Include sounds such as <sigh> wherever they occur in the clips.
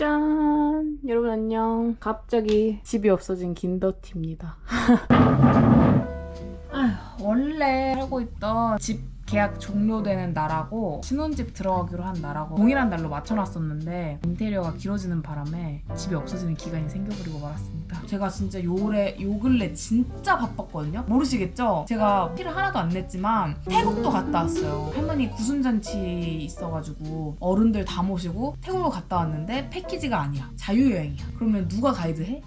짠! 여러분 안녕. 갑자기 집이 없어진 긴더티입니다. <laughs> 아휴, 원래 살고 있던 집 계약 종료되는 날하고 신혼집 들어가기로 한 날하고 동일한 날로 맞춰놨었는데 인테리어가 길어지는 바람에 집이 없어지는 기간이 생겨버리고 말았습니다. 제가 진짜 요래 요 근래 진짜 바빴거든요. 모르시겠죠? 제가 티를 하나도 안 냈지만 태국도 갔다 왔어요. 할머니 구순잔치 있어가지고 어른들 다 모시고 태국을 갔다 왔는데 패키지가 아니야. 자유여행이야. 그러면 누가 가이드 해?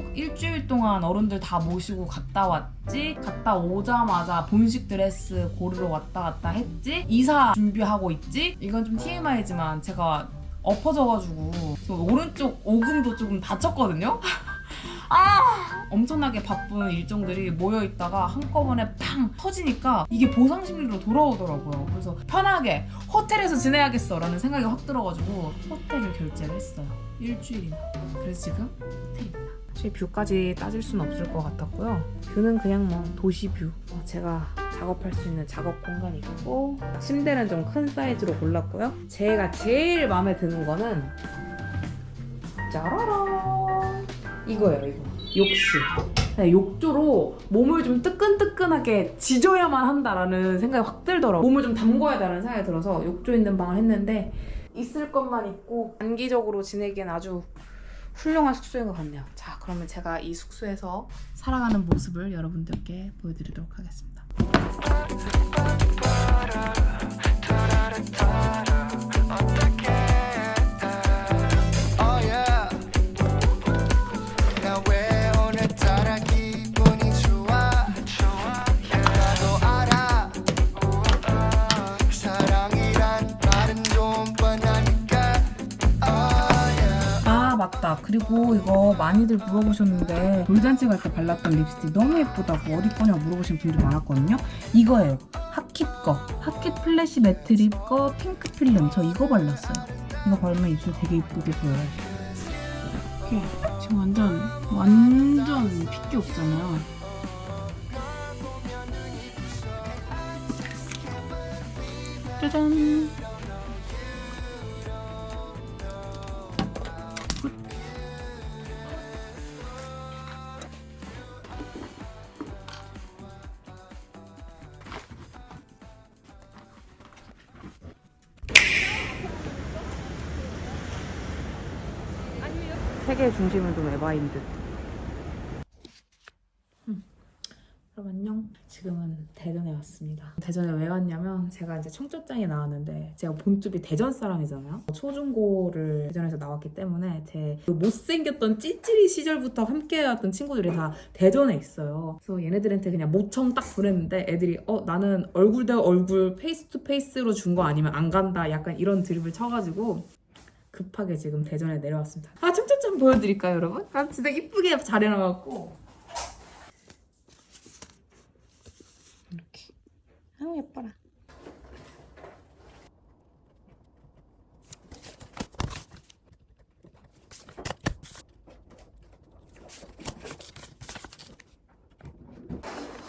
태국 일주일 동안 어른들 다 모시고 갔다 왔지? 갔다 오자마자 본식 드레스 고르러 왔다 갔다 했지? 이사 준비하고 있지? 이건 좀 TMI지만 제가 엎어져가지고 오른쪽 오금도 조금 다쳤거든요? <laughs> 아! 엄청나게 바쁜 일정들이 모여있다가 한꺼번에 팡 터지니까 이게 보상심리로 돌아오더라고요. 그래서 편하게 호텔에서 지내야겠어 라는 생각이 확 들어가지고 호텔을 결제를 했어요. 일주일이나. 그래서 지금 호텔입니다 제 뷰까지 따질 수는 없을 것 같았고요. 뷰는 그냥 뭐 도시 뷰. 어, 제가 작업할 수 있는 작업 공간이 있고 침대는 좀 큰 사이즈로 골랐고요. 제가 제일 마음에 드는 거는 짜라란 이거예요. 이거 욕실. 네, 욕조로 몸을 좀 뜨끈뜨끈하게 지져야만 한다라는 생각이 확 들더라고요. 몸을 좀 담궈야 되는 생각이 들어서 욕조 있는 방을 했는데 있을 것만 있고 단기적으로 지내기엔 아주 훌륭한 숙소인 것 같네요. 자, 그러면 제가 이 숙소에서 살아가는 모습을 여러분들께 보여드리도록 하겠습니다. 그리고 이거 많이들 물어보셨는데 돌잔치 갈 때 발랐던 립스틱 너무 예쁘다고 어디 거냐 물어보신 분들 많았거든요. 이거예요. 핫킷 거. 핫킷 플래시 매트 립거 핑크 필름. 저 이거 발랐어요. 이거 바르면 입술 되게 예쁘게 보여요. 이렇게 지금 완전 완전 핏기 없잖아요. 짜잔. 세계의 중심은 좀 에바인 듯. 여러분 안녕. 지금은 대전에 왔습니다. 대전에 왜 왔냐면 제가 이제 청첩장에 나왔는데 제가 본집이 대전 사람이잖아요. 초중고를 대전에서 나왔기 때문에 제 그 못생겼던 찌찌리 시절부터 함께해왔던 친구들이 다 대전에 있어요. 그래서 얘네들한테 그냥 모청 딱 보냈는데 애들이 어 나는 얼굴 대 얼굴 페이스 투 페이스로 준 거 아니면 안 간다 약간 이런 드립을 쳐가지고 급하게 지금 대전에 내려왔습니다. 아 청첩장 보여드릴까요 여러분? 아 진짜 이쁘게 잘 해놔갖고 이렇게 아우 예뻐라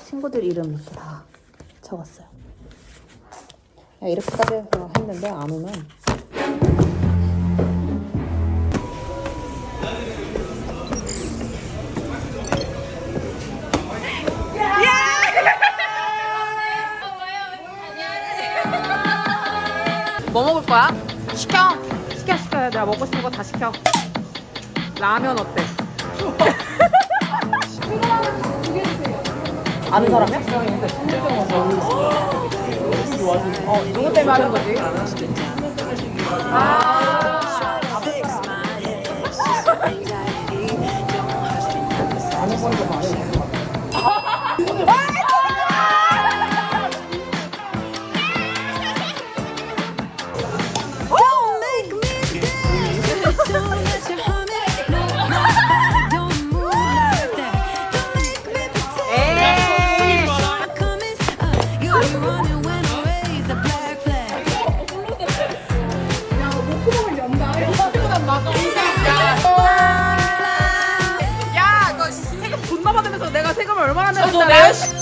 친구들 이름 다 적었어요 야, 이렇게까지 해서 했는데 안 오면 거야? 시켜 시켜 시켜 내가 먹고 싶은 거 다 시켜 라면 어때? <laughs> 아는 사람이야? 어, 누구 때문에 하는 거지? 아. 너 날.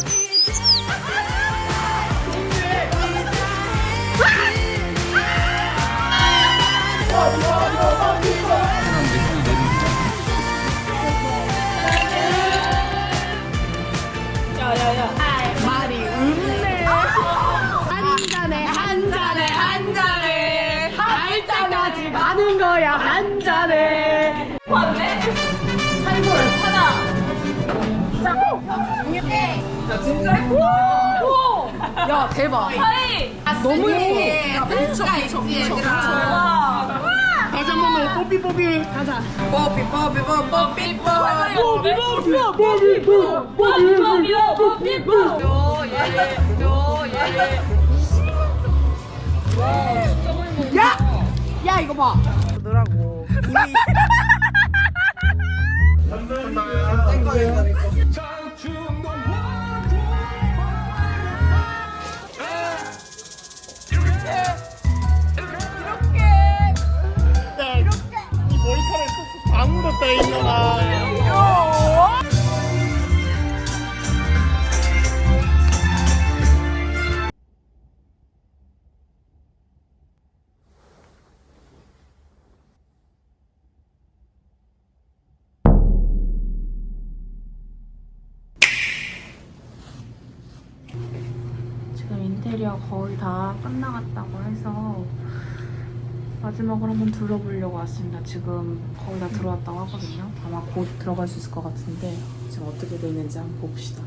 거야 한 잔에 맞네 한골 하나 자 까지 가는 거야 한 잔에 야 대박. 너무 예뻐. 다시 한번더 뽀삐 뽀삐. 가자. 뽀삐 뽀삐 뽀삐 뽀삐 뽀삐. 뽀삐 뽀삐 뽀삐 야! 이거 봐. 그러더라고. 이 <laughs> 인테리어 거의 다 끝나갔다고 해서 마지막으로 한번 둘러보려고 왔습니다. 지금 거의 다 들어왔다고 하거든요. 아마 곧 들어갈 수 있을 것 같은데 지금 어떻게 되는지 한번 봅시다.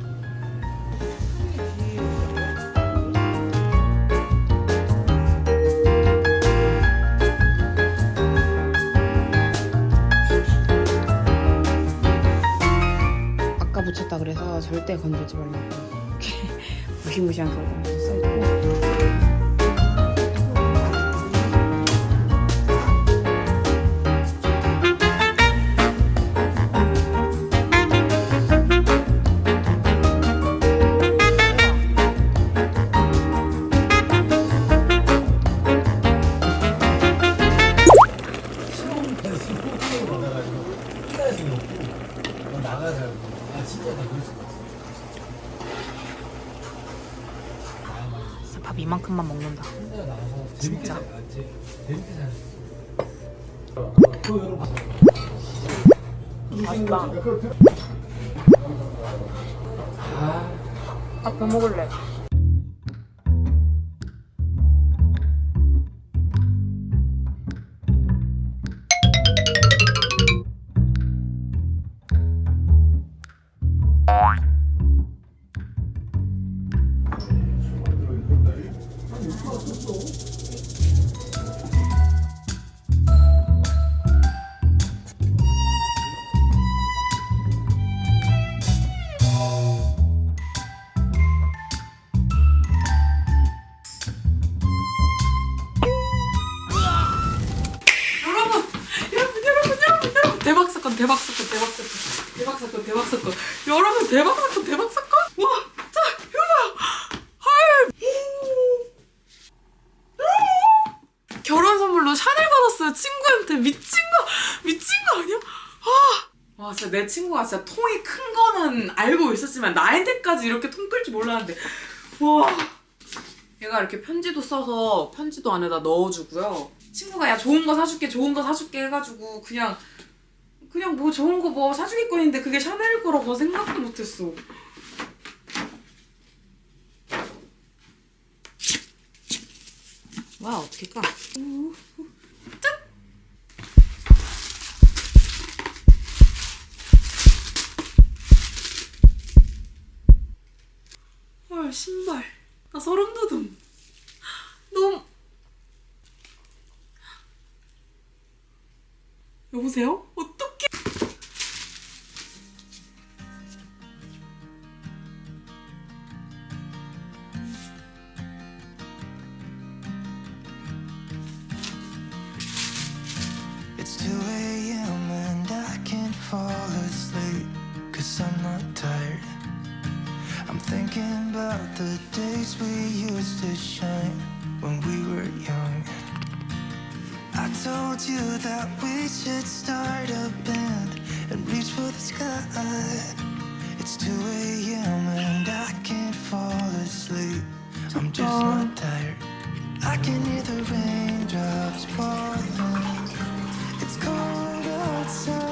아까 붙였다 그래서 절대 건들지 말라고 <laughs> 무시무시한 결과 嗯。 진짜. 맛있다. 밥더 먹을래 대박 사건, 대박 사건, 대박 사건, 대박 사건. 여러분, 대박 사건, 대박 사건. 와, 자, 이거 봐요. 결혼 선물로 샤넬 받았어요. 친구한테 미친 거, 미친 거 아니야? 아. 와, 진짜 내 친구가 진짜 통이 큰 거는 알고 있었지만 나한테까지 이렇게 통 클 줄 몰랐는데. 와. 얘가 이렇게 편지도 써서 편지도 안에다 넣어주고요. 친구가 야 좋은 거 사줄게 좋은 거 사줄게 해가지고 그냥 그냥 뭐 좋은 거 뭐 사주겠거니인데 그게 샤넬 거라고 생각도 못했어. 와 어떻게 까? 짠! 헐 신발 나 소름 돋음. 너무 여보세요? Thinking about the days we used to shine when we were young. I told you that we should start a band and reach for the sky. It's 2 a.m. and I can't fall asleep. I'm just not tired. I can hear the raindrops falling. It's cold outside,